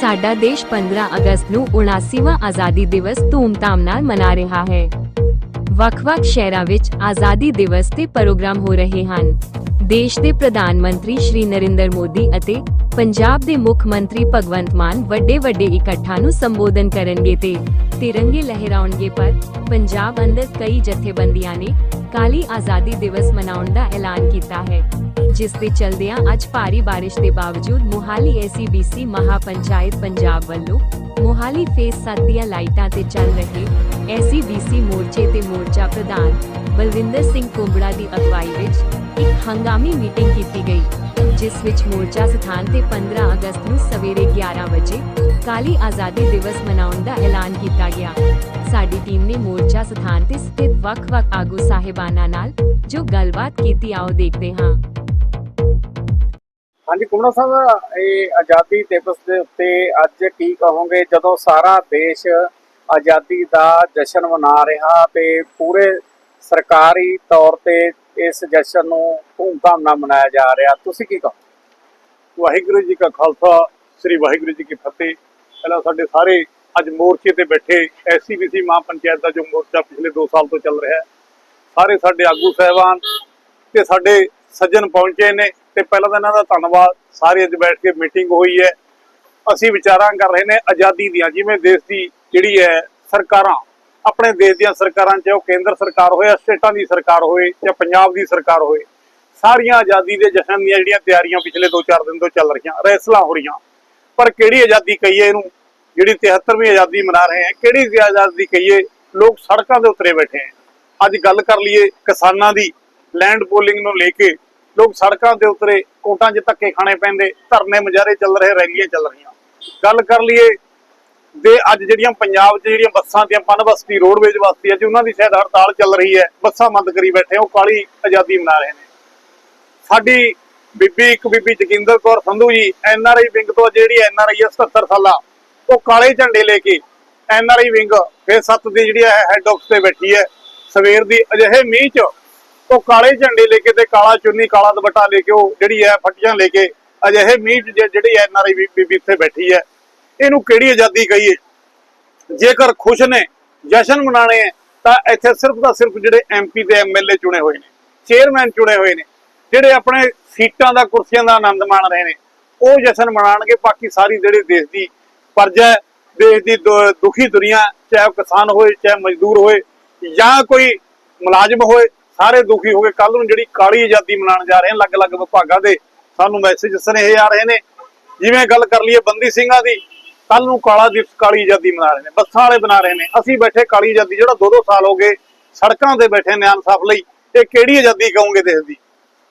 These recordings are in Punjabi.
ਸਾਡਾ ਦੇਸ਼ 15 ਅਗਸਤ ਨੂੰ 79ਵਾਂ ਆਜ਼ਾਦੀ ਦਿਵਸ ਧੂਮਧਾਮ ਨਾਲ ਮਨਾ ਰਿਹਾ ਹੈ। ਵੱਖ-ਵੱਖ ਸ਼ਹਿਰਾਂ ਵਿੱਚ ਆਜ਼ਾਦੀ ਦਿਵਸ ਤੇ ਪ੍ਰੋਗਰਾਮ ਹੋ ਰਹੇ ਹਨ। ਦੇਸ਼ ਦੇ ਪ੍ਰਧਾਨ ਮੰਤਰੀ ਸ਼੍ਰੀ ਨਰਿੰਦਰ ਮੋਦੀ ਅਤੇ ਪੰਜਾਬ ਦੇ ਮੁੱਖ ਮੰਤਰੀ ਭਗਵੰਤ ਮਾਨ ਵੱਡੇ ਵੱਡੇ ਇਕੱਠਾਂ ਨੂੰ ਸੰਬੋਧਨ ਕਰਨਗੇ ਤੇ ਤਿਰੰਗੇ ਲਹਿਰਾਉਣਗੇ, ਪਰ ਪੰਜਾਬ ਅੰਦਰ ਕਈ ਜਥੇਬੰਦੀਆਂ ਨੇ ਕਾਲੀ ਆਜ਼ਾਦੀ ਦਿਵਸ ਮਨਾਉਣ ਦਾ ਐਲਾਨ ਕੀਤਾ ਹੈ। ਜਿਸ ਦੇ ਚਲਦਿਆਂ ਅੱਜ ਭਾਰੀ ਬਾਰਿਸ਼ ਦੇ ਬਾਵਜੂਦ ਮੁਹਾਲੀ ਐਸਸੀਬੀਸੀ ਮਹਾਪੰਚਾਇਤ ਪੰਜਾਬ ਵੱਲੋਂ ਮੋਹਾਲੀ ਫੇਸ 7 ਦੀਆਂ ਲਾਈਟਾਂ ਤੇ ਚੱਲ ਰਹੇ ਐਸਸੀਬੀਸੀ ਮੋਰਚੇ ਤੇ ਮੋਰਚਾ ਪ੍ਰਧਾਨ ਬਲਵਿੰਦਰ ਸਿੰਘ ਕੋਬੜਾ ਦੀ ਅਗਵਾਈ ਵਿੱਚ ਇੱਕ ਹੰਗਾਮੀ ਮੀਟਿੰਗ ਕੀਤੀ ਗਈ, ਜਿਸ ਵਿੱਚ ਮੋਰਚਾ ਸਥਾਨ ਤੇ 15 ਅਗਸਤ ਨੂੰ ਸਵੇਰੇ 11 ਵਜੇ ਕਾਲੀ ਆਜ਼ਾਦੀ ਦਿਵਸ ਮਨਾਉਣ ਦਾ ਐਲਾਨ ਕੀਤਾ ਗਿਆ। ਸਾਡੀ ਟੀਮ ਨੇ ਮੋਰਚਾ ਸਥਾਨ ਤੇ ਸਥਿਤ ਵੱਖ-ਵੱਖ ਆਗੂ ਸਾਹਿਬਾਨਾਂ ਨਾਲ ਜੋ ਗੱਲਬਾਤ ਕੀਤੀ ਆਓ ਦੇਖਦੇ ਹਾਂ। ਹਾਂਜੀ, ਕੁਮੜਾ ਸਾਹਿਬ, ਇਹ ਆਜ਼ਾਦੀ ਦਿਵਸ ਦੇ ਉੱਤੇ ਅੱਜ ਕੀ ਕਹੋਗੇ ਜਦੋਂ ਸਾਰਾ ਦੇਸ਼ ਆਜ਼ਾਦੀ ਦਾ ਜਸ਼ਨ ਮਨਾ ਰਿਹਾ ਤੇ ਪੂਰੇ ਸਰਕਾਰੀ ਤੌਰ ਤੇ ਇਸ ਜਸ਼ਨ ਨੂੰ ਧੂਮਧਾਮ ਨਾਲ ਮਨਾਇਆ ਜਾ ਰਿਹਾ, ਤੁਸੀਂ ਕੀ ਕਹੋ ਵਾਹਿਗੁਰੂ ਜੀ ਕਾ ਖਾਲਸਾ, ਸ੍ਰੀ ਵਾਹਿਗੁਰੂ ਜੀ ਕੀ ਫਤਿਹ। ਪਹਿਲਾਂ ਸਾਡੇ ਸਾਰੇ ਅੱਜ ਮੋਰਚੇ ਤੇ ਬੈਠੇ ਐਸਸੀਬੀਸੀ ਮਹਾਂ ਪੰਚਾਇਤ ਦਾ ਜੋ ਮੋਰਚਾ ਪਿਛਲੇ 2 ਸਾਲ ਤੋਂ ਚੱਲ ਰਿਹਾ ਹੈ, ਸਾਰੇ ਸਾਡੇ ਆਗੂ ਸਹਿਬਾਨ ਤੇ ਸਾਡੇ ਸੱਜਣ ਪਹੁੰਚੇ ਨੇ। ਤੇ ਪਹਿਲਾਂ ਤਾਂ ਇਹਨਾਂ ਦਾ ਧੰਨਵਾਦ, ਸਾਰੇ ਅੱਜ ਬੈਠ ਕੇ ਮੀਟਿੰਗ ਹੋਈ ਹੈ। ਅਸੀਂ ਵਿਚਾਰਾਂ ਕਰ ਰਹੇ ਨੇ ਆਜ਼ਾਦੀ ਦੀਆਂ, ਜਿਵੇਂ ਦੇਸ਼ ਦੀ ਜਿਹੜੀ ਹੈ ਸਰਕਾਰਾਂ, ਆਪਣੇ ਦੇਸ਼ ਦੀਆਂ ਸਰਕਾਰਾਂ, ਚਾਹੇ ਉਹ ਕੇਂਦਰ ਸਰਕਾਰ ਹੋਏ ਸਟੇਟਾਂ ਦੀ ਸਰਕਾਰ ਹੋਏ ਜਾਂ ਪੰਜਾਬ ਦੀ ਸਰਕਾਰ ਹੋਏ, ਸਾਰੀਆਂ ਆਜ਼ਾਦੀ ਦੇ ਜਸ਼ਨ ਦੀਆਂ ਜਿਹੜੀਆਂ ਤਿਆਰੀਆਂ ਪਿਛਲੇ 2-4 ਦਿਨ ਤੋਂ ਚੱਲ ਰਹੀਆਂ, ਰੈਸਲਾਂ ਹੋ ਰਹੀਆਂ। ਪਰ ਕਿਹੜੀ ਆਜ਼ਾਦੀ ਕਹੀਏ ਇਹਨੂੰ? ਜਿਹੜੀ 73ਵੀਂ ਆਜ਼ਾਦੀ ਮਨਾ ਰਹੇ ਹੈ, ਕਿਹੜੀ ਆਜ਼ਾਦੀ ਕਹੀਏ? ਲੋਕ ਸੜਕਾਂ ਦੇ ਉਤਰੇ ਬੈਠੇ ਹੈ। ਅੱਜ ਗੱਲ ਕਰ ਲਈਏ ਕਿਸਾਨਾਂ ਦੀ ਲੈਂਡ ਪੋਲਿੰਗ ਨੂੰ ਲੈ ਕੇ ਲੋਕ ਸੜਕਾਂ ਤੇ ਉਤਰੇ ਕੋਟਾਂ 'ਚ ਧੱਕੇ ਖਾਣੇ ਪੈਂਦੇ, ਧਰਨੇ ਮੁਜ਼ਾਹਰੇ ਚੱਲ ਰਹੇ, ਰੈਲੀਆਂ ਚੱਲ ਰਹੀਆਂ। ਗੱਲ ਕਰ ਲਈਏ ਦੇ ਅੱਜ ਜਿਹੜੀਆਂ ਪੰਜਾਬ 'ਚ ਜਿਹੜੀਆਂ ਬੱਸਾਂ ਦੀਆਂ ਪਨ ਰੋਡਵੇਜ ਬਸਤੀ ਹੈ ਉਹਨਾਂ ਦੀ ਸ਼ਾਇਦ ਹੜਤਾਲ ਚੱਲ ਰਹੀ ਹੈ, ਬੱਸਾਂ ਬੰਦ ਕਰੀ ਬੈਠੇ, ਉਹ ਕਾਲੀ ਆਜ਼ਾਦੀ ਮਨਾ ਰਹੇ ਨੇ। ਸਾਡੀ ਬੀਬੀ, ਇੱਕ ਬੀਬੀ Jaginder Kaur Sandhu ji, N R I wing ਤੋਂ ਜਿਹੜੀ ਐਨਆਰਆਈ ਹੈ 77 ਸਾਲਾ, ਉਹ ਕਾਲੇ ਝੰਡੇ ਲੈ ਕੇ ਐਨ ਆਰ ਆਈ ਵਿੰਗ ਫੇਰ ਸੱਤ ਦੀ ਜਿਹੜੀ ਹੈ ਹੈੱਡ ਆਫਿਸ ਤੇ ਬੈਠੀ ਹੈ, ਸਵੇਰ ਦੀ ਅਜਿਹੇ ਮੀਂਹ 'ਚ ਉਹ ਕਾਲੇ ਝੰਡੇ ਲੈ ਕੇ ਤੇ ਕਾਲਾ ਚੁੰਨੀ, ਕਾਲਾ ਦੁਪੱਟਾ ਲੈ ਕੇ ਉਹ ਜਿਹੜੀ ਹੈ ਫੱਟੀਆਂ ਲੈ ਕੇ ਅਜਿਹੇ ਮੀਂਹ 'ਚ ਜੇ- ਜਿਹੜੀ ਐਨਆਰਆਈ ਬੀਬੀ ਇੱਥੇ ਬੈਠੀ ਹੈ। ਇਹਨੂੰ ਕਿਹੜੀ ਆਜ਼ਾਦੀ ਕਹੀਏ? ਜੇਕਰ ਖੁਸ਼ ਨੇ, ਜਸ਼ਨ ਮਨਾਣੇ ਤਾਂ ਇੱਥੇ ਸਿਰਫ ਤਾਂ ਸਿਰਫ ਜਿਹੜੇ ਐਮਪੀ ਤੇ ਐਮਐਲਏ ਚੁਣੇ ਹੋਏ ਨੇ, ਚੇਅਰਮੈਨ ਚੁਣੇ ਹੋਏ ਨੇ, ਜਿਹੜੇ ਆਪਣੇ ਸੀਟਾਂ ਦਾ, ਕੁਰਸੀਆਂ ਦਾ ਆਨੰਦ ਮਾਣ ਰਹੇ ਨੇ, ਉਹ ਜਸ਼ਨ ਮਨਾਣਗੇ ਬਾਕੀ ਸਾਰੀ ਜਿਹੜੇ ਦੇਸ਼ ਦੀ ਪਰਜਾ ਦੇਸ਼ ਦੀ, ਦੁਖੀ ਦੁਨੀਆ, ਚਾਹੇ ਉਹ ਕਿਸਾਨ ਹੋਏ, ਚਾਹੇ ਮਜ਼ਦੂਰ ਹੋਏ, ਜਾਂ ਕੋਈ ਮੁਲਾਜ਼ਮ ਹੋਏ ਸਾਰੇ ਦੁਖੀ ਹੋ ਕੇ ਕੱਲ ਨੂੰ ਜਿਹੜੀ ਕਾਲੀ ਆਜ਼ਾਦੀ ਮਨਾਉਣ ਜਾ ਰਹੇ ਹਨ ਅਲੱਗ-ਅਲੱਗ ਵਿਭਾਗਾਂ ਦੇ, ਸਾਨੂੰ ਮੈਸੇਜ ਸੁਨੇਹੇ ਆ ਰਹੇ ਨੇ। ਜਿਵੇਂ ਗੱਲ ਕਰ ਲਈਏ ਬੰਦੀ ਸਿੰਘਾਂ ਦੀ ਕੱਲ ਨੂੰ ਕਾਲਾ ਦਿਵਸ, ਕਾਲੀ ਆਜ਼ਾਦੀ ਮਨਾ ਰਹੇ ਨੇ, ਬੱਸਾਂ ਵਾਲੇ ਬਣਾ ਰਹੇ ਨੇ। ਅਸੀਂ ਬੈਠੇ ਕਾਲੀ ਆਜ਼ਾਦੀ, ਜਿਹੜਾ ਦੋ ਦੋ ਸਾਲ ਹੋ ਗਏ ਸੜਕਾਂ ਤੇ ਬੈਠੇ ਨਿਆਂ ਸਾਫ਼ ਲਈ, ਇਹ ਕਿਹੜੀ ਆਜ਼ਾਦੀ ਕਹੋਗੇ ਦੇਸ਼ ਦੀ?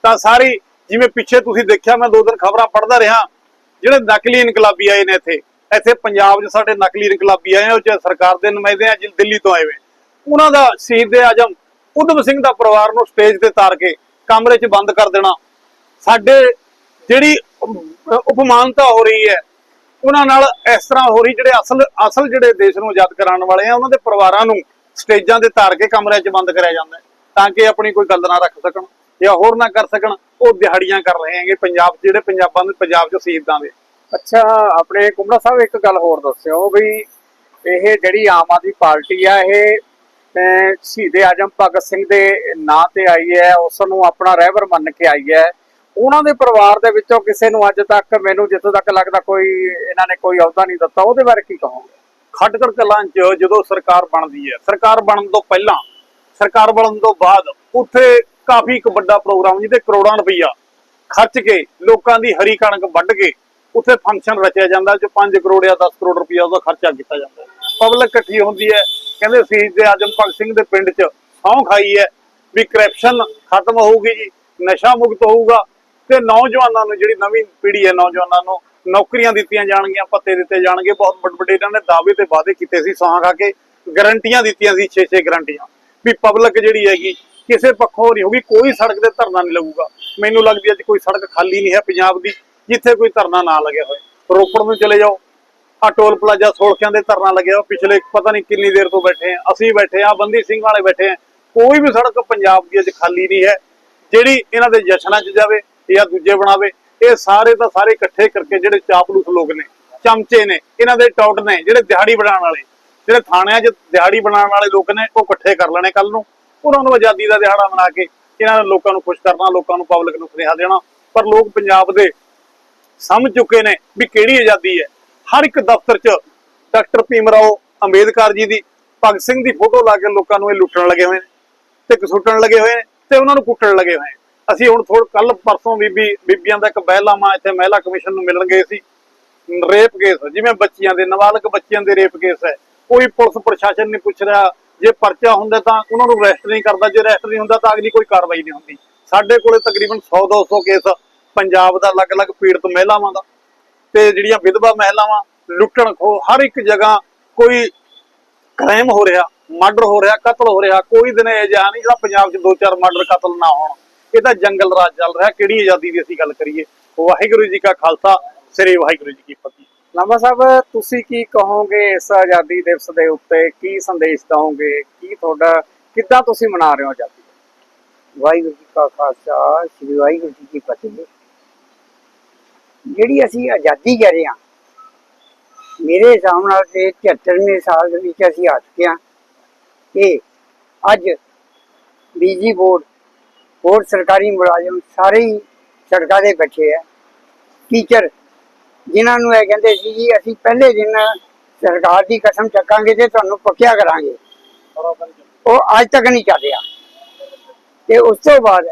ਤਾਂ ਸਾਰੀ, ਜਿਵੇਂ ਪਿੱਛੇ ਤੁਸੀਂ ਦੇਖਿਆ, ਮੈਂ ਦੋ ਦਿਨ ਖਬਰਾਂ ਪੜ੍ਹਦਾ ਰਿਹਾ, ਜਿਹੜੇ ਨਕਲੀ ਇਨਕਲਾਬੀ ਆਏ ਨੇ ਇੱਥੇ ਇੱਥੇ ਪੰਜਾਬ 'ਚ ਸਾਡੇ ਨਕਲੀ ਇਨਕਲਾਬੀ ਆਏ ਆ ਉਹ 'ਚ ਸਰਕਾਰ ਦੇ ਨੁਮਾਇੰਦੇ ਆ ਦਿੱਲੀ ਤੋਂ ਆਏ ਹੋਏ। ਉਹਨਾਂ ਦਾ ਸ਼ਹੀਦ ਆਜਮ ਉਧਮ ਸਿੰਘ ਦਾ ਪਰਿਵਾਰ ਨੂੰ ਸਟੇਜ ਤੇ ਤਾਰ ਕੇ ਕਮਰੇ 'ਚ ਬੰਦ ਕਰ ਦੇਣਾ। ਸਾਡੇ ਜਿਹੜੀ ਉਪਮਾਨਤਾ ਹੋ ਰਹੀ ਹੈ, ਉਹਨਾਂ ਨਾਲ ਇਸ ਤਰ੍ਹਾਂ ਹੋ ਰਹੀ ਜਿਹੜੇ ਅਸਲ ਅਸਲ ਜਿਹੜੇ ਦੇਸ਼ ਨੂੰ ਆਜ਼ਾਦ ਕਰਾਉਣ ਵਾਲੇ ਆ, ਉਹਨਾਂ ਦੇ ਪਰਿਵਾਰਾਂ ਨੂੰ ਸਟੇਜਾਂ ਤੇ ਧਾਰ ਕੇ ਕਮਰਿਆਂ 'ਚ ਬੰਦ ਕਰਿਆ ਜਾਂਦਾ ਤਾਂ ਕਿ ਆਪਣੀ ਕੋਈ ਗੱਲ ਨਾ ਰੱਖ ਸਕਣ ਜਾਂ ਹੋਰ ਨਾ ਕਰ ਸਕਣ। ਉਹ ਦਿਹਾੜੀਆਂ ਕਰ ਰਹੇ ਹੈਗੇ ਪੰਜਾਬ, ਜਿਹੜੇ ਪੰਜਾਬਾਂ ਦੇ, ਪੰਜਾਬ 'ਚ ਸ਼ਹੀਦਾਂ ਦੇ। ਅੱਛਾ, ਆਪਣੇ ਕੁਮੜਾ ਸਾਹਿਬ ਇੱਕ ਗੱਲ ਹੋਰ ਦੱਸਿਓ ਵੀ ਇਹ ਜਿਹੜੀ ਆਮ ਆਦਮੀ ਪਾਰਟੀ ਆ, ਇਹ ਸ਼ਹੀਦੇ ਆਜਮ ਭਗਤ ਸਿੰਘ ਦੇ ਨਾਂ ਤੇ ਆਈ ਹੈ ਉਸ ਨੂੰ ਆਪਣਾ ਰਹਿਬਰ ਮੰਨ ਕੇ ਆਈ ਹੈ। ਉਹਨਾਂ ਦੇ ਪਰਿਵਾਰ ਦੇ ਵਿੱਚੋਂ ਕਿਸੇ ਨੂੰ ਅੱਜ ਤੱਕ ਮੈਨੂੰ ਜਿੱਥੋਂ ਤੱਕ ਲੱਗਦਾ ਕੋਈ ਇਹਨਾਂ ਨੇ ਕੋਈ ਅਹੁਦਾ ਨਹੀਂ ਦਿੱਤਾ, ਉਹਦੇ ਬਾਰੇ ਕੀ ਕਹੋਗੇ? ਖਟਕੜ ਕਲਾਂ 'ਚ ਜਦੋਂ ਸਰਕਾਰ ਬਣਦੀ ਹੈ, ਸਰਕਾਰ ਬਣਨ ਤੋਂ ਪਹਿਲਾਂ, ਸਰਕਾਰ ਬਣਨ ਤੋਂ ਬਾਅਦ ਉੱਥੇ ਕਾਫੀ ਇੱਕ ਵੱਡਾ ਪ੍ਰੋਗਰਾਮ ਜਿਹਦੇ ਕਰੋੜਾਂ ਰੁਪਈਆ ਖਰਚ ਕੇ ਲੋਕਾਂ ਦੀ ਹਰੀ ਕਣਕ ਵੱਢ ਕੇ ਉੱਥੇ ਫੰਕਸ਼ਨ ਰਚਿਆ ਜਾਂਦਾ, ਜੋ 5 ਕਰੋੜ ਜਾਂ 10 ਕਰੋੜ ਰੁਪਈਆ ਉਹਦਾ ਖਰਚਾ ਕੀਤਾ ਜਾਂਦਾ ਪਬਲਿਕ ਇਕੱਠੀ ਹੁੰਦੀ ਹੈ। ਕਹਿੰਦੇ ਸ਼ਹੀਦ ਦੇ ਆਜਮ ਭਗਤ ਸਿੰਘ ਦੇ ਪਿੰਡ 'ਚ ਸਹੁੰ ਖਾਈ ਹੈ ਵੀ ਕਰਪਸ਼ਨ ਖਤਮ ਹੋਊਗੀ ਜੀ, ਨਸ਼ਾ ਮੁਕਤ ਹੋਊਗਾ ਤੇ ਨੌਜਵਾਨਾਂ ਨੂੰ ਜਿਹੜੀ ਨਵੀਂ ਪੀੜ੍ਹੀ ਹੈ, ਨੌਜਵਾਨਾਂ ਨੂੰ ਨੌਕਰੀਆਂ ਦਿੱਤੀਆਂ ਜਾਣਗੀਆਂ ਪੱਤੇ ਦਿੱਤੇ ਜਾਣਗੇ। ਬਹੁਤ ਵੱਡੇ ਵੱਡੇ ਇਹਨਾਂ ਨੇ ਦਾਅਵੇ ਤੇ ਵਾਅਦੇ ਕੀਤੇ ਸੀ ਸੌਂ ਖਾ ਕੇ। ਗਰੰਟੀਆਂ ਦਿੱਤੀਆਂ ਸੀ 6-6 ਗਰੰਟੀਆਂ। ਵੀ ਪਬਲਿਕ ਜਿਹੜੀ ਹੈਗੀ, ਕਿਸੇ ਪੱਖੋਂ ਨਹੀਂ ਹੋਗੀ ਕੋਈ ਸੜਕ ਤੇ ਧਰਨਾ ਨਹੀਂ ਲੱਗੂਗਾ। ਮੈਨੂੰ ਲੱਗਦੀ ਅੱਜ ਕੋਈ ਸੜਕ ਖਾਲੀ ਨਹੀਂ ਹੈ ਪੰਜਾਬ ਦੀ, ਜਿੱਥੇ ਕੋਈ ਧਰਨਾ ਨਾ ਲੱਗਿਆ ਹੋਵੇ ਰੋਪੜ ਨੂੰ ਚਲੇ ਜਾਓ। ਆ ਟੋਲ ਪਲਾਜ਼ਾ ਸੋਲਖਿਆਂ ਦੇ ਧਰਨਾ ਲੱਗਿਆ। ਹੋਇਆ, ਪਿਛਲੇ ਪਤਾ ਨਹੀਂ ਕਿੰਨੀ ਦੇਰ ਤੋਂ ਬੈਠੇ ਆ। ਅਸੀਂ ਬੈਠੇ ਆ ਬੰਦੀ ਸਿੰਘ ਵਾਲੇ ਬੈਠੇ ਆ। ਕੋਈ ਵੀ ਸੜਕ ਪੰਜਾਬ ਦੀ ਅੱਜ ਖਾਲੀ ਨਹੀਂ ਹੈ। ਜਿਹੜੀ ਇਹਨਾਂ ਦੇ ਜਸ਼ਨਾਂ 'ਚ ਜਾਵੇ ਜਾਂ ਦੂਜੇ ਬਣਾਵੇ ਇਹ ਸਾਰੇ ਤਾਂ ਸਾਰੇ ਇਕੱਠੇ ਕਰਕੇ ਜਿਹੜੇ ਚਾਪਲੂਸ ਲੋਕ ਨੇ ਚਮਚੇ ਨੇ ਇਹਨਾਂ ਦੇ ਟੌਟ ਨੇ ਜਿਹੜੇ ਦਿਹਾੜੀ ਬਣਾਉਣ ਵਾਲੇ ਜਿਹੜੇ ਥਾਣਿਆਂ 'ਚ ਦਿਹਾੜੀ ਬਣਾਉਣ ਵਾਲੇ ਲੋਕ ਨੇ ਉਹ ਇਕੱਠੇ ਕਰ ਲੈਣੇ ਕੱਲ ਨੂੰ। ਉਹਨਾਂ ਨੂੰ ਆਜ਼ਾਦੀ ਦਾ ਦਿਹਾੜਾ ਮਨਾ ਕੇ ਇਹਨਾਂ ਨੇ ਲੋਕਾਂ ਨੂੰ ਖੁਸ਼ ਕਰਨਾ ਲੋਕਾਂ ਨੂੰ ਪਬਲਿਕ ਨੂੰ ਸੁਨੇਹਾ ਦੇਣਾ। ਪਰ ਲੋਕ ਪੰਜਾਬ ਦੇ ਸਮਝ ਚੁੱਕੇ ਨੇ ਵੀ ਕਿਹੜੀ ਆਜ਼ਾਦੀ ਹੈ। ਹਰ ਇੱਕ ਦਫ਼ਤਰ 'ਚ ਡਾਕਟਰ ਭੀਮ ਰਾਓ ਅੰਬੇਦਕਰ ਜੀ ਦੀ, ਭਗਤ ਸਿੰਘ ਦੀ ਫੋਟੋ ਲਾ ਕੇ ਲੋਕਾਂ ਨੂੰ ਇਹ ਲੁੱਟਣ ਲੱਗੇ ਹੋਏ ਨੇ ਤੇ ਕਸੁੱਟਣ ਲੱਗੇ ਹੋਏ ਨੇ ਤੇ ਉਹਨਾਂ ਨੂੰ ਕੁੱਟਣ ਲੱਗੇ ਹੋਏ ਅਸੀਂ ਹੁਣ ਥੋੜ ਕੱਲ ਪਰਸੋਂ ਬੀਬੀ, ਬੀਬੀਆਂ ਦਾ ਇੱਕ ਬਹਿਲਾਮਾ ਇੱਥੇ ਮਹਿਲਾ ਕਮਿਸ਼ਨ ਨੂੰ ਮਿਲਣ ਗਏ ਸੀ। ਰੇਪ ਕੇਸ, ਜਿਵੇਂ ਬੱਚੀਆਂ ਦੇ, ਨਾਬਾਲਗ ਬੱਚਿਆਂ ਦੇ ਰੇਪ ਕੇਸ ਹੈ। ਕੋਈ ਪੁਲਿਸ ਪ੍ਰਸ਼ਾਸਨ ਨਹੀਂ ਪੁੱਛ ਰਿਹਾ, ਜੇ ਪਰਚਾ ਹੁੰਦਾ ਤਾਂ ਉਹਨਾਂ ਨੂੰ ਅਰੈਸਟ ਨਹੀਂ ਕਰਦਾ, ਜੇ ਅਰੈਸਟ ਨਹੀਂ ਹੁੰਦਾ ਤਾਂ ਅਗਲੀ ਕੋਈ ਕਾਰਵਾਈ ਨਹੀਂ ਹੁੰਦੀ। ਸਾਡੇ ਕੋਲੇ ਤਕਰੀਬਨ 100 200 ਕੇਸ ਪੰਜਾਬ ਦਾ ਅਲੱਗ-ਅਲੱਗ ਪੀੜਤ ਮਹਿਲਾਵਾਂ ਦਾ। ਤੇ ਜਿਹੜੀਆਂ ਵਿਧਵਾ ਮਹਿਲਾਵਾਂ ਲੁੱਟਣ ਖੋ ਹਰ ਇੱਕ ਜਗ੍ਹਾ ਕੋਈ ਕ੍ਰਾਈਮ ਹੋ ਰਿਹਾ ਮਰਡਰ ਹੋ ਰਿਹਾ ਕਤਲ ਹੋ ਰਿਹਾ ਕੋਈ ਦਿਨ ਇਹ ਜਿਹਾ ਨਹੀਂ ਜਿਹੜਾ ਪੰਜਾਬ 'ਚ ਦੋ ਚਾਰ ਮਰਡਰ ਕਤਲ ਨਾ ਹੋਣ। ਇਹ ਤਾਂ ਜੰਗਲ ਰਾਜ ਚੱਲ ਰਿਹਾ ਕਿਹੜੀ ਆਜ਼ਾਦੀ ਦੀ ਅਸੀਂ ਗੱਲ ਕਰੀਏ? ਵਾਹਿਗੁਰੂ ਜੀ ਕਾ ਖਾਲਸਾ ਸ੍ਰੀ ਵਾਹਿਗੁਰੂ ਜੀ ਕੀ ਫਤਿਹ। ਲਾਂਬਾ ਸਾਹਿਬ ਤੁਸੀਂ ਕੀ ਕਹੋਗੇ ਇਸ ਆਜ਼ਾਦੀ ਦਿਵਸ ਦੇ ਉੱਤੇ? ਕੀ ਸੰਦੇਸ਼ ਦਵੋਗੇ ਕੀ ਤੁਹਾਡਾ ਕਿੱਦਾਂ ਤੁਸੀਂ ਮਨਾ ਰਹੇ ਹੋ ਆਜ਼ਾਦੀ? ਵਾਹਿਗੁਰੂ ਜੀ ਕਾ ਖਾਲਸਾ ਸ੍ਰੀ ਵਾਹਿਗੁਰੂ ਜੀ ਕੀ ਫਤਿਹ। ਜਿਹੜੀ ਅਸੀਂ ਆਜ਼ਾਦੀ ਕਹਿ ਰਹੇ ਹਾਂ, ਮੇਰੇ ਹਿਸਾਬ ਨਾਲ ਤੇ 73ਵੇਂ ਸਾਲ ਦੇ ਵਿੱਚ ਅਸੀਂ ਆ ਚੁੱਕੇ ਹਾਂ ਕਿ ਅੱਜ ਬਿਜਲੀ ਬੋਰਡ ਹੋਰ ਸਰਕਾਰੀ ਮੁਲਾਜ਼ਮ ਸਾਰੇ ਹੀ ਸੜਕਾਂ ਦੇ ਬੈਠੇ ਆ। ਟੀਚਰ ਜਿਨ੍ਹਾਂ ਨੂੰ ਇਹ ਕਹਿੰਦੇ ਸੀ ਜੀ, ਅਸੀਂ ਪਹਿਲੇ ਦਿਨ ਸਰਕਾਰ ਦੀ ਕਸਮ ਚੱਕਾਂਗੇ ਤੇ ਤੁਹਾਨੂੰ ਪੱਕਿਆ ਕਰਾਂਗੇ। ਉਹ ਅੱਜ ਤੱਕ ਨਹੀਂ ਚੱਲਿਆ ਤੇ ਉਸ ਤੋਂ ਬਾਅਦ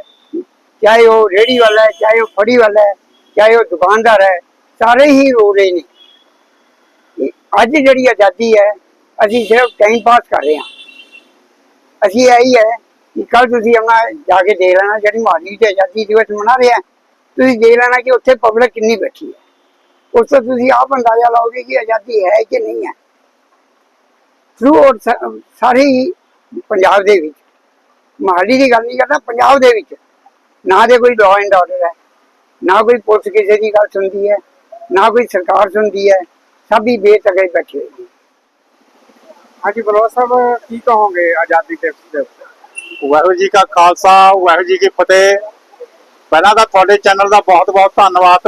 ਚਾਹੇ ਉਹ ਰੇੜੀ ਵਾਲਾ ਹੈ, ਚਾਹੇ ਉਹ ਫੜੀ ਵਾਲਾ ਹੈ ਚਾਹੇ ਉਹ ਦੁਕਾਨਦਾਰ ਹੈ, ਸਾਰੇ ਹੀ ਰੋ ਰਹੇ ਨੇ। ਅੱਜ ਜਿਹੜੀ ਆਜ਼ਾਦੀ ਹੈ, ਅਸੀਂ ਸਿਰਫ ਟਾਈਮ ਪਾਸ ਕਰ ਰਹੇ ਹਾਂ। ਅਸੀਂ ਇਹੀ ਹੈ ਕਿ ਕੱਲ ਤੁਸੀਂ ਆਪਣਾ ਜਾ ਕੇ ਦੇਖ ਲੈਣਾ ਜਿਹੜੀ ਮਹਾਲੀ ਤੇ ਆਜ਼ਾਦੀ ਦਿਵਸ ਮਨਾ ਰਹੇ ਤੁਸੀਂ ਦੇਖ ਲੈਣਾ ਕਿ ਉੱਥੇ ਪਬਲਿਕ ਕਿੰਨੀ ਬੈਠੀ ਹੈ। ਉਸ ਤੋਂ ਤੁਸੀਂ ਆਪ ਅੰਦਾਜ਼ਾ ਲਾਓਗੇ ਕਿ ਆਜ਼ਾਦੀ ਹੈ ਕਿ ਨਹੀਂ ਹੈ। ਥਰੂ ਸਾਰੇ ਪੰਜਾਬ ਦੇ ਵਿੱਚ। ਮਹਾਲੀ ਦੀ ਗੱਲ ਨਹੀਂ ਕਰਦਾ, ਪੰਜਾਬ ਦੇ ਵਿੱਚ। ਨਾ ਦੇ ਕੋਈ ਲਾਅ ਐਂਡ ਆਰਡਰ ਹੈ ਨਾ ਕੋਈ ਪੁਲਿਸ ਕਿਸੇ ਦੀ ਗੱਲ ਸੁਣਦੀ ਹੈ ਨਾ ਕੋਈ ਸਰਕਾਰ ਸੁਣਦੀ ਹੈ ਸਭ ਹੀ ਬੇਤਗੜੇ ਬੈਠੇ ਹੋਏ ਹਾਂਜੀ ਬਲਵਾ ਸਾਹਿਬ ਕੀ ਕਹੋਗੇ ਆਜ਼ਾਦੀ ਦਿਵਸ ਦੇ ਉੱਤੇ? ਵਾਹਿਗੁਰੂ ਜੀ ਕਾ ਖਾਲਸਾ ਵਾਹਿਗੁਰੂ ਜੀ ਕੀ ਫਤਿਹ। ਪਹਿਲਾਂ ਤਾਂ ਤੁਹਾਡੇ ਚੈਨਲ ਦਾ ਬਹੁਤ-ਬਹੁਤ ਧੰਨਵਾਦ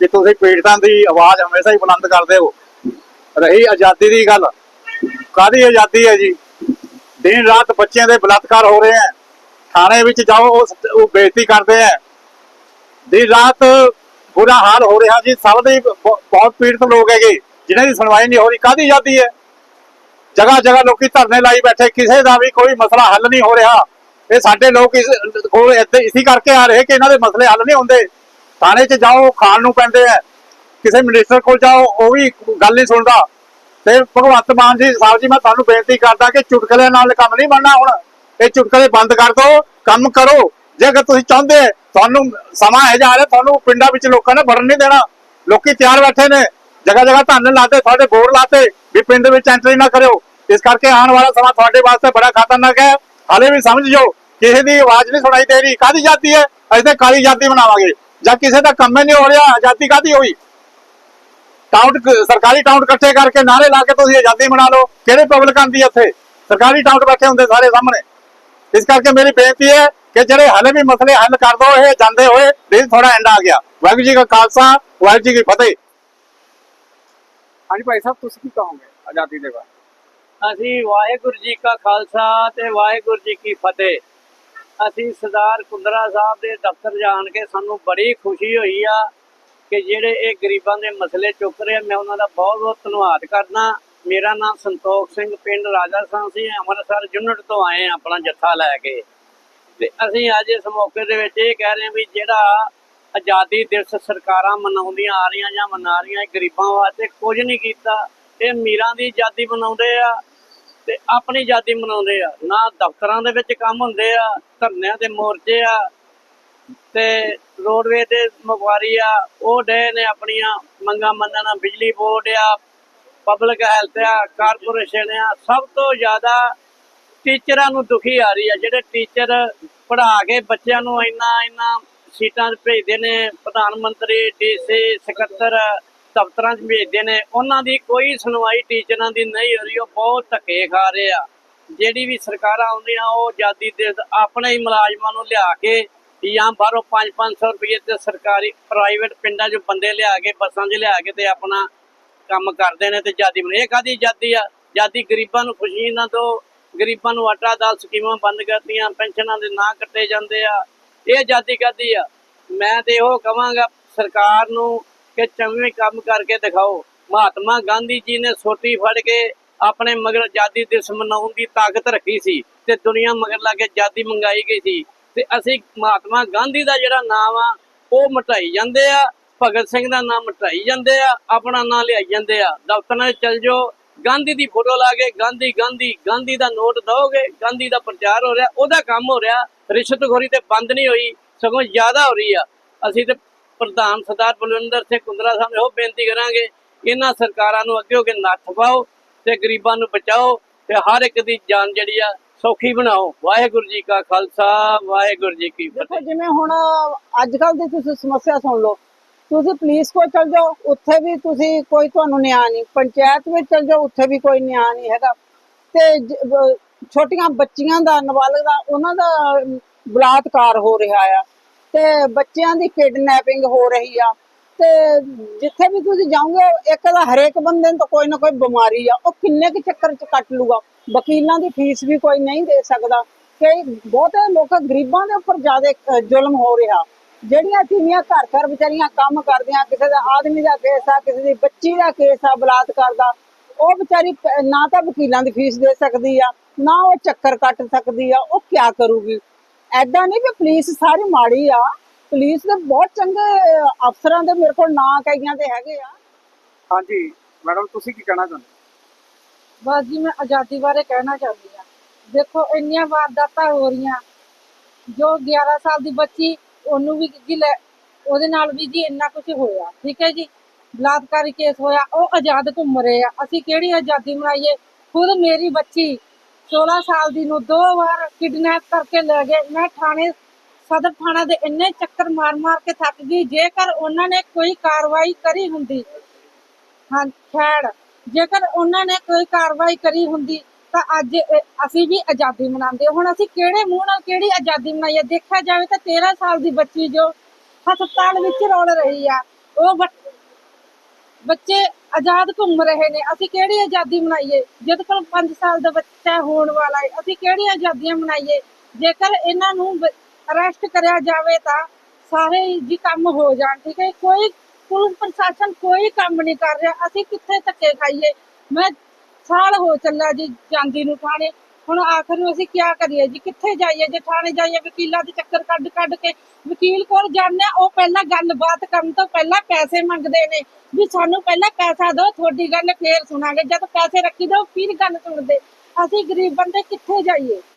ਕਿ ਤੁਸੀਂ ਪੀੜਤਾਂ ਦੀ ਆਵਾਜ਼ ਹਮੇਸ਼ਾ ਹੀ ਬੁਲੰਦ ਕਰਦੇ ਹੋ। ਰਹੀ ਆਜ਼ਾਦੀ ਦੀ ਗੱਲ। ਕਾਦੀ ਆਜ਼ਾਦੀ ਹੈ ਜੀ? ਦਿਨ ਰਾਤ ਬੱਚਿਆਂ ਦੇ ਬਲਾਤਕਾਰ ਹੋ ਰਹੇ ਹੈ। ਥਾਣੇ ਵਿੱਚ ਜਾਓ ਉਹ ਬੇਇੱਜ਼ਤੀ ਕਰਦੇ ਹੈ। ਦਿਨ ਰਾਤ ਬੁਰਾ ਹਾਲ ਹੋ ਰਿਹਾ ਜੀ। ਸਭ ਦੇ ਬਹੁਤ ਪੀੜਤ ਲੋਕ ਹੈਗੇ, ਜਿਨ੍ਹਾਂ ਦੀ ਸੁਣਵਾਈ ਨਹੀਂ ਹੋ ਰਹੀ ਕਾਦੀ ਆਜ਼ਾਦੀ ਹੈ? ਜਗ੍ਹਾ ਜਗ੍ਹਾ ਲੋਕੀ ਧਰਨੇ ਲਾਈ ਬੈਠੇ, ਕਿਸੇ ਦਾ ਵੀ ਕੋਈ ਮਸਲਾ ਹੱਲ ਨਹੀਂ ਹੋ ਰਿਹਾ। ਇਹ ਸਾਡੇ ਲੋਕ ਇਸ ਕੋਲ ਇੱਥੇ ਇਸੀ ਕਰਕੇ ਆ ਰਹੇ ਕਿ ਇਹਨਾਂ ਦੇ ਮਸਲੇ ਹੱਲ ਨਹੀਂ ਹੁੰਦੇ। ਥਾਣੇ 'ਚ ਜਾਓ, ਖਾਣ ਨੂੰ ਪੈਂਦੇ ਆ। ਕਿਸੇ ਮਿਨਿਸਟਰ ਕੋਲ ਜਾਓ, ਉਹ ਵੀ ਗੱਲ ਨਹੀਂ ਸੁਣਦਾ। ਤੇ ਭਗਵੰਤ ਮਾਨ ਜੀ, ਸਾਹਿਬ ਜੀ, ਮੈਂ ਤੁਹਾਨੂੰ ਬੇਨਤੀ ਕਰਦਾ ਕਿ ਚੁਟਕਲੇ ਨਾਲ ਕੰਮ ਨਹੀਂ ਬਣਨਾ ਹੁਣ। ਇਹ ਚੁਟਕਲੇ ਬੰਦ ਕਰ ਦਿਓ, ਕੰਮ ਕਰੋ। ਜੇ ਅਗਰ ਤੁਸੀਂ ਚਾਹੁੰਦੇ ਤੁਹਾਨੂੰ ਸਮਾਂ ਹੈ ਜਾ ਰਿਹਾ, ਤੁਹਾਨੂੰ ਪਿੰਡਾਂ ਵਿੱਚ ਲੋਕਾਂ ਨੇ ਵੜਨ ਨਹੀਂ ਦੇਣਾ। ਲੋਕੀ ਤਿਆਰ ਬੈਠੇ ਨੇ, ਜਗ੍ਹਾ ਜਗ੍ਹਾ ਧੰਨ ਲਾਤੇ, ਤੁਹਾਡੇ ਬੋਰਡ ਲਾਤੇ, ਵੀ ਪਿੰਡ ਵਿੱਚ ਐਂਟਰੀ ਨਾ ਕਰਿਓ। ਇਸ ਕਰਕੇ ਆਉਣ ਵਾਲਾ ਸਮਾਂ ਤੁਹਾਡੇ ਵਾਸਤੇ ਬੜਾ ਖਤਰਨਾਕ ਹੈ। ਹਾਲੇ ਵੀ ਸਮਝ ਜਾਓ, ਕਿਸੇ ਦੀ ਆਵਾਜ਼ ਨਹੀਂ ਸੁਣਾਈ ਦੇ ਰਹੀ। ਕਾਦੀ ਜਾਤੀ ਹੈ? ਅਸੀਂ ਤਾਂ ਕਾਲੀ ਜਾਤੀ ਬਣਾਵਾਂਗੇ ਜਾਂ ਕਿਸੇ ਦਾ ਕੰਮ ਹੀ ਨਹੀਂ ਹੋ ਰਿਹਾ, ਆਜ਼ਾਦੀ ਕਾਦੀ ਹੋਈ? ਟਾਊਟ ਸਰਕਾਰੀ ਟਾਊਟ ਇਕੱਠੇ ਕਰਕੇ ਨਾਰੇ ਲਾ ਕੇ ਤੁਸੀਂ ਆਜ਼ਾਦੀ ਬਣਾ ਲਓ। ਕਿਹੜੇ ਪਬਲਿਕ ਆਂਦੀ ਹੈ ਇੱਥੇ? ਸਰਕਾਰੀ ਟਾਊਟ ਬੈਠੇ ਹੁੰਦੇ ਸਾਰੇ ਸਾਹਮਣੇ। ਇਸ ਕਰਕੇ ਮੇਰੀ ਬੇਨਤੀ ਹੈ ਕਿ ਜਿਹੜੇ ਹਾਲੇ ਵੀ ਮਸਲੇ ਹੱਲ ਕਰ ਦੋ ਇਹ ਜਾਂਦੇ ਹੋਏ ਦਿਨ ਥੋੜਾ ਐਂਡ ਆ ਗਿਆ। ਵਾਹਿਗੁਰੂ ਜੀ ਕਾ ਖਾਲਸਾ ਵਾਹਿਗੁਰੂ ਜੀ ਕੀ ਫਤਿਹ। ਹਾਂਜੀ ਭਾਈ ਸਾਹਿਬ ਤੁਸੀਂ ਕੀ ਕਹੋਗੇ ਆਜ਼ਾਦੀ ਦੇ ਬਾਰੇ? ਅਸੀਂ ਵਾਹਿਗੁਰੂ ਜੀ ਕਾ ਖਾਲਸਾ ਤੇ ਵਾਹਿਗੁਰੂ ਜੀ ਕੀ ਫਤਿਹ। ਅਸੀਂ ਸਰਦਾਰ ਕੁੰਦਰਾ ਸਾਹਿਬ ਦੇ ਦਫ਼ਤਰ ਜਾਣ ਕੇ ਸਾਨੂੰ ਬੜੀ ਖੁਸ਼ੀ ਹੋਈ ਆ ਕਿ ਜਿਹੜੇ ਇਹ ਗਰੀਬਾਂ ਦੇ ਮਸਲੇ ਚੁੱਕ ਰਹੇ ਮੈਂ ਉਹਨਾਂ ਦਾ ਬਹੁਤ ਬਹੁਤ ਧੰਨਵਾਦ ਕਰਦਾ। ਮੇਰਾ ਨਾਮ ਸੰਤੋਖ ਸਿੰਘ, ਪਿੰਡ ਰਾਜਾ ਸਾਂ ਸੀ ਅੰਮ੍ਰਿਤਸਰ ਯੂਨਿਟ ਤੋਂ ਆਏ ਆਪਣਾ ਜੱਥਾ ਲੈ ਕੇ। ਤੇ ਅਸੀਂ ਅੱਜ ਇਸ ਮੌਕੇ ਦੇ ਵਿੱਚ ਇਹ ਕਹਿ ਰਹੇ ਹਾਂ ਵੀ ਜਿਹੜਾ ਆਜ਼ਾਦੀ ਦਿਵਸ ਸਰਕਾਰਾਂ ਮਨਾਉਂਦੀਆਂ ਆ ਰਹੀਆਂ ਜਾਂ ਮਨਾ ਰਹੀਆਂ ਗਰੀਬਾਂ ਵਾਸਤੇ ਕੁਝ ਨਹੀਂ ਕੀਤਾ। ਇਹ ਮੀਰਾਂ ਦੀ ਆਜ਼ਾਦੀ ਮਨਾਉਂਦੇ ਆ ਤੇ ਆਪਣੀ ਆਜ਼ਾਦੀ ਮਨਾਉਂਦੇ ਆ। ਨਾ ਦਫ਼ਤਰਾਂ ਦੇ ਵਿੱਚ ਕੰਮ ਹੁੰਦੇ ਆ, ਧਰਨਿਆਂ ਦੇ ਮੋਰਚੇ ਆ ਤੇ ਰੋਡਵੇ ਦੇ ਮੁਖਵਾਰੀ ਆ, ਉਹ ਡੇ ਨੇ ਆਪਣੀਆਂ ਮੰਗਾਂ ਮੰਨਣ, ਬਿਜਲੀ ਬੋਰਡ ਆ ਪਬਲਿਕ ਹੈਲਥ ਆ, ਕਾਰਪੋਰੇਸ਼ਨ ਆ, ਸਭ ਤੋਂ ਜ਼ਿਆਦਾ ਟੀਚਰਾਂ ਨੂੰ ਦੁਖੀ ਆ ਰਹੀ ਆ। ਜਿਹੜੇ ਟੀਚਰ ਪੜ੍ਹਾ ਕੇ ਬੱਚਿਆਂ ਨੂੰ ਇੰਨਾ ਇੰਨਾ ਸੀਟਾਂ 'ਤੇ ਭੇਜਦੇ ਨੇ, ਪ੍ਰਧਾਨ ਮੰਤਰੀ ਡੀਸੀ ਸਕੱਤਰ ਦਫ਼ਤਰਾਂ 'ਚ ਭੇਜਦੇ ਨੇ, ਉਹਨਾਂ ਦੀ ਕੋਈ ਸੁਣਵਾਈ ਟੀਚਰਾਂ ਦੀ ਨਹੀਂ ਹੋ ਰਹੀ, ਉਹ ਬਹੁਤ ਧੱਕੇ ਖਾ ਰਹੇ ਆ। ਜਿਹੜੀ ਵੀ ਸਰਕਾਰਾਂ ਆਉਂਦੀਆਂ, ਉਹ ਆਜ਼ਾਦੀ ਦੇ ਆਪਣੇ ਹੀ ਮੁਲਾਜ਼ਮਾਂ ਨੂੰ ਲਿਆ ਕੇ ਜਾਂ ਬਾਹਰੋਂ 5-500 ਰੁਪਏ ਤੇ ਸਰਕਾਰੀ ਪ੍ਰਾਈਵੇਟ ਪਿੰਡਾਂ 'ਚ ਬੰਦੇ ਲਿਆ ਕੇ, ਬੱਸਾਂ 'ਚ ਲਿਆ ਕੇ ਤੇ ਆਪਣਾ ਕੰਮ ਕਰਦੇ ਨੇ ਤੇ ਆਜ਼ਾਦੀ ਬਣੇ। ਇਹ ਕਾਦੀ ਆਜ਼ਾਦੀ ਆ? ਆਜ਼ਾਦੀ ਗਰੀਬਾਂ ਨੂੰ ਖੁਸ਼ੀ ਨਾ ਦੋ ਗਰੀਬਾਂ ਨੂੰ ਆਟਾ, ਦਾਲ, ਸਕੀਮਾਂ ਬੰਦ ਕਰਤੀਆਂ, ਪੈਨਸ਼ਨਾਂ ਦੇ ਨਾਂ ਕੱਟੇ ਜਾਂਦੇ ਆ। ਇਹ ਆਜ਼ਾਦੀ ਕਾਦੀ ਆ? ਮੈਂ ਤੇ ਇਹੋ ਕਵਾਂਗਾ ਸਰਕਾਰ ਨੂੰ ਕਿ ਚੰਗੇ ਕੰਮ ਕਰਕੇ ਦਿਖਾਓ। ਮਹਾਤਮਾ ਗਾਂਧੀ ਜੀ ਨੇ ਸੋਟੀ ਫੜ ਕੇ ਆਪਣੇ ਮਗਰ ਆਜ਼ਾਦੀ ਦਿਵਸ ਮਨਾਉਣ ਦੀ ਤਾਕਤ ਰੱਖੀ ਸੀ ਤੇ ਦੁਨੀਆ ਮਗਰ ਲਾ ਕੇ ਆਜ਼ਾਦੀ ਮੰਗਾਈ ਗਈ ਸੀ। ਤੇ ਅਸੀਂ ਮਹਾਤਮਾ ਗਾਂਧੀ ਦਾ ਜਿਹੜਾ ਨਾਮ ਆ, ਉਹ ਮਟਾਈ ਜਾਂਦੇ ਆ। ਭਗਤ ਸਿੰਘ ਦਾ ਨਾਮ ਮਟਾਈ ਜਾਂਦੇ ਆ ਆਪਣਾ ਨਾਮ ਲਿਆਈ ਜਾਂਦੇ ਆ। ਦਫ਼ਤਰਾਂ 'ਚ ਚਲ ਜਾਓ ਗਾਂਧੀ ਦੀ ਫੋਟੋ ਲਾ ਕੇ ਗਾਂਧੀ ਗਾਂਧੀ ਗਾਂਧੀ ਦਾ ਨੋਟ ਦਓਗੇ ਗਾਂਧੀ ਦਾ ਪ੍ਰਚਾਰ ਹੋ ਰਿਹਾ ਉਹਦਾ ਕੰਮ ਹੋ ਰਿਹਾ ਰਿਸ਼ਵਤਖੋਰੀ ਤੇ ਬੰਦ ਨਹੀਂ ਹੋਈ ਸਗੋਂ ਜ਼ਿਆਦਾ ਹੋ ਰਹੀ ਆ। ਅਸੀਂ ਤੇ ਪ੍ਰਧਾਨ ਸਰਦਾਰ ਬਲਵਿੰਦਰ ਸਿੰਘ ਕੁੰਦਰਾ ਸਾਹਿਬ ਨੂੰ ਬੇਨਤੀ ਕਰਾਂਗੇ ਇਹਨਾਂ ਸਰਕਾਰਾਂ ਨੂੰ ਅੱਗੇ ਹੋ ਕੇ ਨੱਥ ਪਾਓ ਤੇ ਗਰੀਬਾਂ ਨੂੰ ਬਚਾਓ ਤੇ ਹਰ ਇੱਕ ਦੀ ਜਾਨ ਜਿਹੜੀ ਆ ਸੌਖੀ ਬਣਾਓ। ਵਾਹਿਗੁਰੂ ਜੀ ਕਾ ਖਾਲਸਾ ਵਾਹਿਗੁਰੂ ਜੀ ਕੀ ਫਤਿਹ। ਜਿਵੇਂ ਹੁਣ ਅੱਜ ਕੱਲ ਦੀ ਤੁਸੀਂ ਸਮੱਸਿਆ ਸੁਣ ਲਓ ਤੁਸੀਂ ਪੁਲਿਸ ਕੋਲ ਚਲ ਜਾਓ, ਉੱਥੇ ਵੀ ਤੁਸੀਂ ਕੋਈ ਤੁਹਾਨੂੰ ਨਿਆਂ ਨਹੀਂ, ਪੰਚਾਇਤ ਵਿੱਚ ਚਲ ਜਾਓ, ਉੱਥੇ ਵੀ ਕੋਈ ਨਿਆਂ ਨਹੀਂ ਹੈਗਾ। ਤੇ ਛੋਟੀਆਂ ਬੱਚੀਆਂ ਦਾ, ਨਾਬਾਲਗ ਦਾ, ਉਹਨਾਂ ਦਾ ਬਲਾਤਕਾਰ ਹੋ ਰਿਹਾ ਆ। ਤੇ ਬੱਚਿਆਂ ਦੀ ਕਿਡਨੈਪਿੰਗ ਹੋ ਰਹੀ ਆ। ਤੇ ਜਿੱਥੇ ਵੀ ਤੁਸੀਂ ਜਾਓਗੇ, ਇੱਕ ਦਾ ਹਰੇਕ ਬੰਦੇ ਨੂੰ ਕੋਈ ਨਾ ਕੋਈ ਬਿਮਾਰੀ ਆ। ਉਹ ਕਿੰਨੇ ਕੁ ਚੱਕਰ ਚ ਕੱਟ ਲੂਗਾ? ਵਕੀਲਾਂ ਦੀ ਫੀਸ ਵੀ ਕੋਈ ਨਹੀਂ ਦੇ ਸਕਦਾ। ਕਈ, ਬਹੁਤੇ ਲੋਕ ਗਰੀਬਾਂ ਦੇ ਉੱਪਰ ਜ਼ਿਆਦਾ ਜ਼ੁਲਮ ਹੋ ਰਿਹਾ। ਜਿਹੜੀਆਂ ਤੀਵੀਆਂ ਘਰ ਘਰ ਵਿਚਾਰੀਆਂ ਕੰਮ ਕਰਦੀਆਂ ਕਿਸੇ ਦਾ ਆਦਮੀ ਦਾ ਕੇਸ ਆ ਕਿਸੇ ਦੀ ਬੱਚੀ ਦਾ ਕੇਸ ਆ ਬਲਾਤਕਾਰ ਦਾ ਉਹ ਵਿਚਾਰੀ ਨਾ ਤਾਂ ਵਕੀਲਾਂ ਦੀ ਫੀਸ ਦੇ ਸਕਦੀ ਆ ਨਾ ਉਹ ਚੱਕਰ ਕੱਟ ਸਕਦੀ ਆ ਉਹ ਕਿਆ ਕਰੂਗੀ? ਐਦਾਂ ਨਹੀਂ ਵੀ ਪੁਲਿਸ ਸਾਰੀ ਮਾੜੀ ਆ ਪੁਲਿਸ ਦੇ ਬਹੁਤ ਚੰਗੇ ਅਫਸਰਾਂ ਦੇ ਮੇਰੇ ਕੋਲ ਨਾਂ ਕਈਆਂ ਦੇ ਹੈਗੇ ਆ। ਹਾਂਜੀ ਮੈਡਮ ਤੁਸੀਂ ਕੀ ਕਹਿਣਾ ਚਾਹੁੰਦੇ? ਬਸ ਜੀ ਮੈਂ ਆਜ਼ਾਦੀ ਬਾਰੇ ਕਹਿਣਾ ਚਾਹੁੰਦੀ ਹਾਂ ਦੇਖੋ ਇੰਨੀਆਂ ਵਾਰਦਾਤਾਂ ਹੋ ਰਹੀਆਂ ਜੋ 11 ਸਾਲ ਦੀ ਬੱਚੀ ਉਹਨੂੰ ਵੀ ਜੀ ਉਹਦੇ ਨਾਲ ਵੀ ਜੀ ਇੰਨਾ ਕੁਝ ਹੋਇਆ, ਠੀਕ ਹੈ ਜੀ? ਬਲਾਤਕਾਰੀ ਕੇਸ ਹੋਇਆ, ਉਹ ਆਜ਼ਾਦ ਘੁੰਮ ਰਹੇ ਆ। ਅਸੀਂ ਕਿਹੜੀ ਆਜ਼ਾਦੀ ਮਨਾਈਏ? ਖੁਦ ਮੇਰੀ ਬੱਚੀ 16 ਸਾਲ ਦੀ ਨੂੰ ਦੋ ਵਾਰ ਕਿਡਨੈਪ ਕਰਕੇ ਲੈ ਗਏ। ਮੈਂ ਥਾਣੇ, ਸਦਰ ਥਾਣਾ ਦੇ ਇੰਨੇ ਚੱਕਰ ਮਾਰ ਮਾਰ ਕੇ ਥੱਕ ਗਈ। ਜੇਕਰ ਉਹਨਾਂ ਨੇ ਕੋਈ ਕਾਰਵਾਈ ਕਰੀ ਹੁੰਦੀ, ਹਾਂ ਖੈੜ ਜੇਕਰ ਉਹਨਾਂ ਨੇ ਕੋਈ ਕਾਰਵਾਈ ਕਰੀ ਹੁੰਦੀ ਤਾਂ ਅੱਜ ਅਸੀਂ ਵੀ ਆਜ਼ਾਦੀ ਮਨਾਉਂਦੇ ਹੁਣ ਅਸੀਂ ਕਿਹੜੇ ਮੂੰਹ ਨਾਲ ਕਿਹੜੀ ਆਜ਼ਾਦੀ ਮਨਾਈਏ? ਦੇਖਿਆ ਜਾਵੇ ਤਾਂ 13 ਸਾਲ ਦੀ ਬੱਚੀ ਜੋ ਹਸਪਤਾਲ ਵਿੱਚ ਰੋਲ ਰਹੀ ਆ, ਉਹ ਬੱਚੇ ਆਜ਼ਾਦ ਘੁੰਮ ਰਹੇ ਨੇ। ਅਸੀਂ ਕਿਹੜੀ ਆਜ਼ਾਦੀ ਮਨਾਈਏ? ਜਦ ਕੋਲ 5 ਸਾਲ ਦਾ ਬੱਚਾ ਹੋਣ ਵਾਲਾ ਹੈ, ਅਸੀਂ ਕਿਹੜੀ ਆਜ਼ਾਦੀਆਂ ਮਨਾਈਏ? ਜੇਕਰ ਇਹਨਾਂ ਨੂੰ ਅਰੈਸਟ ਕਰਿਆ ਜਾਵੇ ਤਾਂ ਸਾਰੇ ਜੀ ਕੰਮ ਹੋ ਜਾਣ, ਠੀਕ ਹੈ? ਕੋਈ ਪੁਲਿਸ ਪ੍ਰਸ਼ਾਸਨ ਕੋਈ ਕੰਮ ਨਹੀਂ ਕਰ ਰਿਹਾ। ਅਸੀਂ ਕਿੱਥੇ ਧੱਕੇ ਖਾਈਏ? ਮੈਂ ਸਾਲ ਹੋ ਚੱਲਾ ਜੀ ਜਾਂਦੀ ਨੂੰ ਥਾਣੇ ਹੁਣ ਆਖਰ ਨੂੰ ਅਸੀਂ ਕੀ ਕਰੀਏ ਜੀ? ਕਿੱਥੇ ਜਾਈਏ? ਜੇ ਥਾਣੇ ਜਾਈਏ ਵਕੀਲਾਂ ਦੇ ਚੱਕਰ ਕੱਢ ਕੱਢ ਕੇ ਵਕੀਲ ਕੋਲ ਜਾਂਦੇ ਹਾਂ, ਉਹ ਪਹਿਲਾਂ ਗੱਲਬਾਤ ਕਰਨ ਤੋਂ ਪਹਿਲਾਂ ਪੈਸੇ ਮੰਗਦੇ ਨੇ। ਵੀ ਸਾਨੂੰ ਪਹਿਲਾਂ ਪੈਸਾ ਦਿਓ ਤੁਹਾਡੀ ਗੱਲ ਫੇਰ ਸੁਣਾਂਗੇ। ਜਦ ਪੈਸੇ ਰੱਖੀ ਦਿਓ ਫਿਰ ਗੱਲ ਸੁਣਦੇ। ਅਸੀਂ ਗਰੀਬ ਬੰਦੇ ਕਿੱਥੇ ਜਾਈਏ?